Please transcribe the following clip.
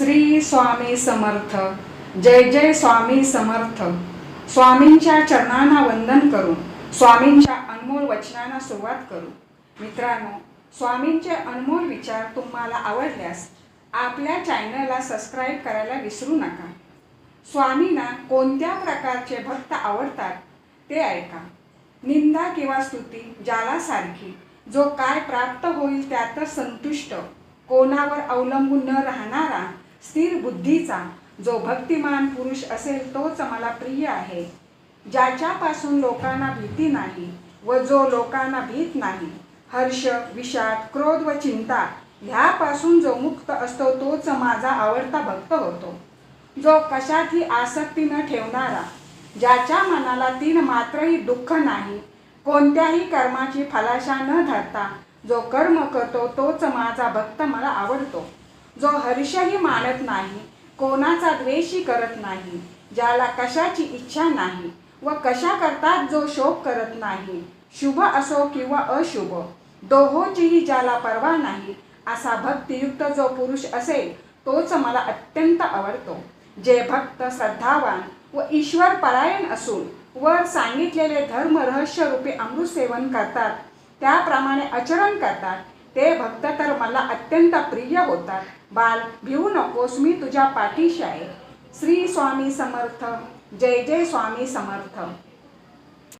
श्री स्वामी समर्थ. जय जय स्वामी समर्थ. स्वामींच्या चरणांना वंदन करू स्वामींच्या अनमोल वचनांना सुरुवात करू मित्रांनो स्वामींचे अनमोल विचार तुम्हाला आवडल्यास आपल्या चॅनलला सबस्क्राईब करायला विसरू नका. स्वामींना कोणत्या प्रकारचे भक्त आवडतात ते ऐका. निंदा किंवा स्तुती ज्याला सारखी जो काय प्राप्त होईल त्यातच संतुष्ट कोणावर अवलंबून न राहणारा स्थिर बुद्धीचा जो भक्तिमान पुरुष असेल तोच मला प्रिय आहे. ज्याच्यापासून लोकांना भीती नाही व जो लोकांना भीत नाही हर्ष विषाद क्रोध व चिंता ह्यापासून जो मुक्त असतो तोच माझा आवडता भक्त होतो. जो कशातही आसक्ती न ठेवणारा ज्याच्या मनाला तीन मात्रही दुःख नाही कोणत्याही कर्माची फलाशा न धरता जो कर्म करतो तोच माझा भक्त मला आवडतो. जो हर्षही मानत नाही कोणाचा द्वेषही करत नाही ज्याला कशाची इच्छा नाही व कशा करतात जो शोक करत नाही शुभ असो किंवा अशुभ दोहोचीही ज्याला पर्वा नाही असा भक्तियुक्त जो पुरुष असेल तोच मला अत्यंत आवडतो. जे भक्त श्रद्धावान व ईश्वर परायण असून वर सांगितलेले धर्म रहस्य रूपे अमृत सेवन करतात त्याप्रमाणे आचरण करतात ते भक्त तर मला अत्यंत प्रिय होतात. बाल भिवू नकोस मी तुझ्या पाठीशी आहे. श्री स्वामी समर्थ. जय जय स्वामी समर्थ.